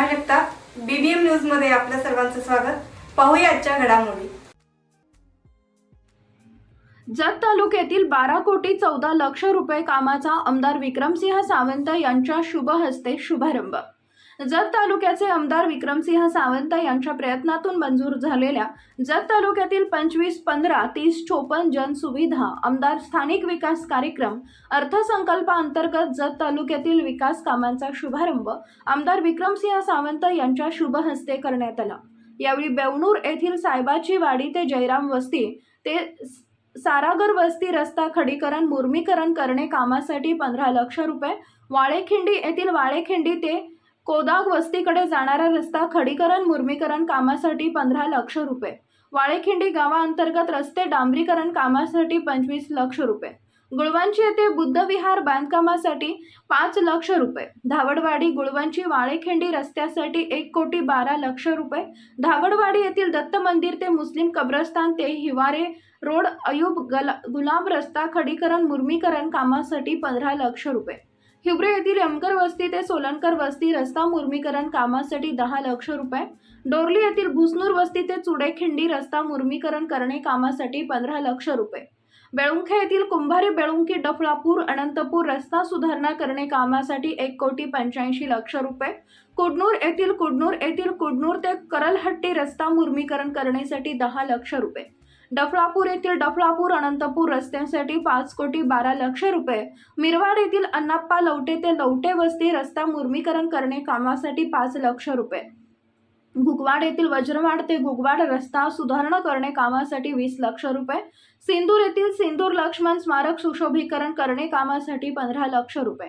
सीमा Jagtap BBM न्यूजमध्ये आपल्या सर्वांचं स्वागत. पाहूया आजच्या घडामोडी. जत तालुक्यातील बारा कोटी चौदा लक्ष रुपये कामाचा आमदार विक्रमसिंह सावंत यांच्या शुभ हस्ते शुभारंभ. जत तालुक्याचे आमदार विक्रमसिंह सावंत यांच्या प्रयत्नातून मंजूर झालेल्या जत तालुक्यातील पंचवीस पंधरा तीस चोपन्न जनसुविधा आमदार स्थानिक विकास कार्यक्रम अर्थसंकल्पाअंतर्गत जत तालुक्यातील विकास कामांचा शुभारंभ आमदार विक्रमसिंह सावंत यांच्या शुभ हस्ते करण्यात आला. यावेळी बेवणूर येथील साहेबाची वाडी ते जयराम वस्ती ते सारागर वस्ती रस्ता खडीकरण मुर्मीकरण करणे कामासाठी पंधरा लक्ष रुपये वाळेखिंडी येथील वाळेखिंडी ते कोदाग वस्तीकडे जाणारा रस्ता खडीकरण मुर्मीकरण कामासाठी पंधरा लक्ष रुपये. वाळेखिंडी गावाअंतर्गत रस्ते डांबरीकरण कामासाठी पंचवीस लक्ष रुपये. गुळवंची येथे बुद्धविहार बांधकामासाठी पाच लक्ष रुपये. धावडवाडी गुळवंची वाळेखिंडी रस्त्यासाठी एक कोटी बारा लक्ष रुपये. धावडवाडी येथील दत्त मंदिर ते मुस्लिम कब्रस्तान ते हिवारे रोड अयुब गला गुलाब रस्ता खडीकरण मुर्मीकरण कामासाठी पंधरा लक्ष रुपये. हिवरे येथील यमकर वस्ती ते सोलनकर वस्ती रस्ता मुर्मीकरण कामासाठी दहा लक्ष रुपये. डोरली येथील भुसनूर वस्ती ते चुडेखिंडी रस्ता मुर्मीकरण करणे कामासाठी पंधरा लक्ष रुपये. बेळुंखे येथील कुंभारी बेळुंकी डफळापूर अनंतपूर रस्ता सुधारणा करणे कामासाठी एक कोटी पंच्याऐंशी लक्ष रुपये. कुडनूर येथील कुडनूर येथील कुडनूर ते करलहट्टी रस्ता मुर्मीकरण करण्यासाठी दहा लक्ष रुपये. डफळापूर येथील डफळापूर अनंतपूर रस्त्यांसाठी पाच कोटी बारा लक्ष रुपये. मिरवाड येथील अण्णाप्पा लवटे ते लवटे वस्ती रस्ता मुर्मीकरण करणे कामासाठी पाच लक्ष रुपये. गुगवाड येथील वज्रवाड ते गुगवाड रस्ता सुधारणा करणे कामासाठी वीस लक्ष रुपये. सिंदूर येथील सिंदूर लक्ष्मण स्मारक सुशोभीकरण करणे कामासाठी पंधरा लक्ष रुपये.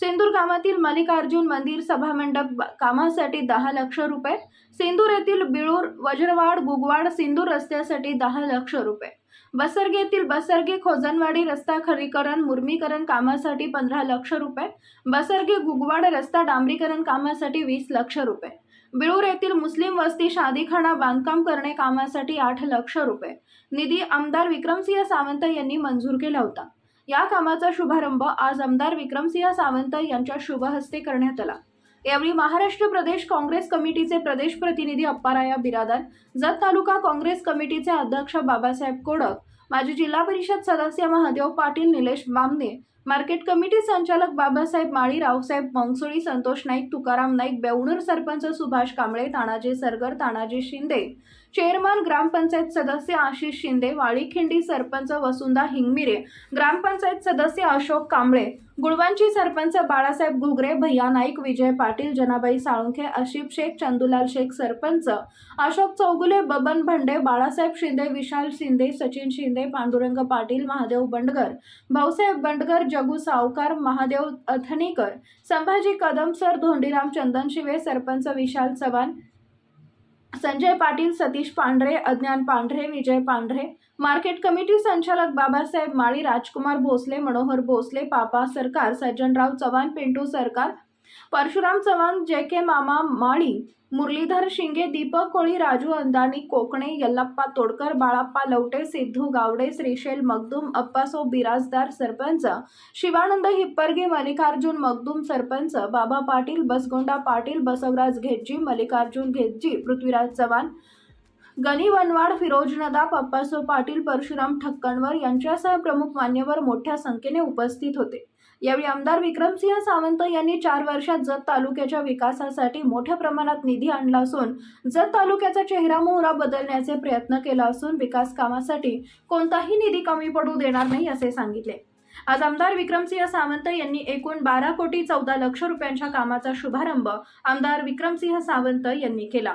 सेंदूर गावातील मल्लिकार्जुन मंदिर सभामंडप कामासाठी दहा लक्ष रुपये. सेंदूर येथील बिळूर वज्रवाड गुगवाड सिंदूर रस्त्यासाठी दहा लक्ष रुपये. बसरगे येथील बसरगे खोजनवाडी रस्ता खरीकरण मुर्मीकरण कामासाठी पंधरा लक्ष रुपये. बसरगे गुगवाड रस्ता डांबरीकरण कामासाठी वीस लक्ष रुपये. बिळूर येथील मुस्लिम वस्ती शादीखाना बांधकाम करणे कामासाठी आठ लक्ष रुपये. निधी आमदार विक्रमसिंह सावंत यांनी मंजूर केला होता. या कामाचा शुभारंभ आज आमदार विक्रमसिंह सावंत यांच्या शुभ हस्ते करण्यात आला. यावेळी महाराष्ट्र प्रदेश काँग्रेस कमिटीचे प्रदेश प्रतिनिधी अप्पाराया बिरादार जत तालुका काँग्रेस कमिटीचे अध्यक्ष बाबासाहेब कोडक माजी जिल्हा परिषद सदस्य महादेव पाटील निलेश बामने मार्केट कमिटी संचालक बाबासाहेब माळी रावसाहेब मंगसुळी संतोष नाईक तुकाराम नाईक बेवणूर सरपंच सुभाष कांबळे तानाजी सरगर तानाजी शिंदे चेअरमन ग्रामपंचायत सदस्य आशिष शिंदे वाळीखिंडी सरपंच वसुंधा हिंगमिरे ग्रामपंचायत सदस्य अशोक कांबळे गुळवांची सरपंच बाळासाहेब घुगरे भैया नाईक विजय पाटील जनाबाई साळुंखे अशिफ शेख चंदुलाल शेख सरपंच अशोक चौगुले बबन भंडे बाळासाहेब शिंदे विशाल शिंदे सचिन शिंदे पांडुरंग पाटील महादेव बंडगर भाऊसाहेब बंडगर जगू सावकार महादेव अथनीकर संभाजी कदम सर धोंडीराम चंदनशिवे सरपंच विशाल चव्हाण संजय पाटील सतीश पांढरे अज्ञान पांढरे विजय पांढरे मार्केट कमिटी संचालक बाबासाहेब माळी राजकुमार भोसले मनोहर भोसले पापा सरकार सज्जनराव चव्हाण पिंटू सरकार परशुराम चव्हाण जे के मामा माळी मुरलीधर शिंगे दीपक कोळी राजू अंदानी कोकणे यल्लप्पा तोडकर बाळाप्पा लवटे सिद्धू गावडे श्रीशैल मगदूम अप्पासो बिराजदार सरपंच शिवानंद हिप्परगे मल्लिकार्जुन मगदूम सरपंच बाबा पाटील बसगोंडा पाटील बसवराज घेटजी मल्लिकार्जुन घेटजी पृथ्वीराज चव्हाण गणी वनवाड फिरोजनदा पप्पासो पाटील परशुराम ठक्कणवर यांच्यासह प्रमुख मान्यवर मोठ्या संख्येने उपस्थित होते. यावेळी आमदार विक्रमसिंह सावंत यांनी चार वर्षात जत तालुक्याच्या विकासासाठी मोठ्या प्रमाणात निधी आणला असून जत तालुक्याचा चेहरा मोहरा बदलण्याचे प्रयत्न केला असून विकास कामासाठी कोणताही निधी कमी पडू देणार नाही असे सांगितले. आज आमदार विक्रमसिंह सावंत यांनी एकूण बारा कोटी चौदा लक्ष रुपयांच्या कामाचा शुभारंभ आमदार विक्रमसिंह सावंत यांनी केला.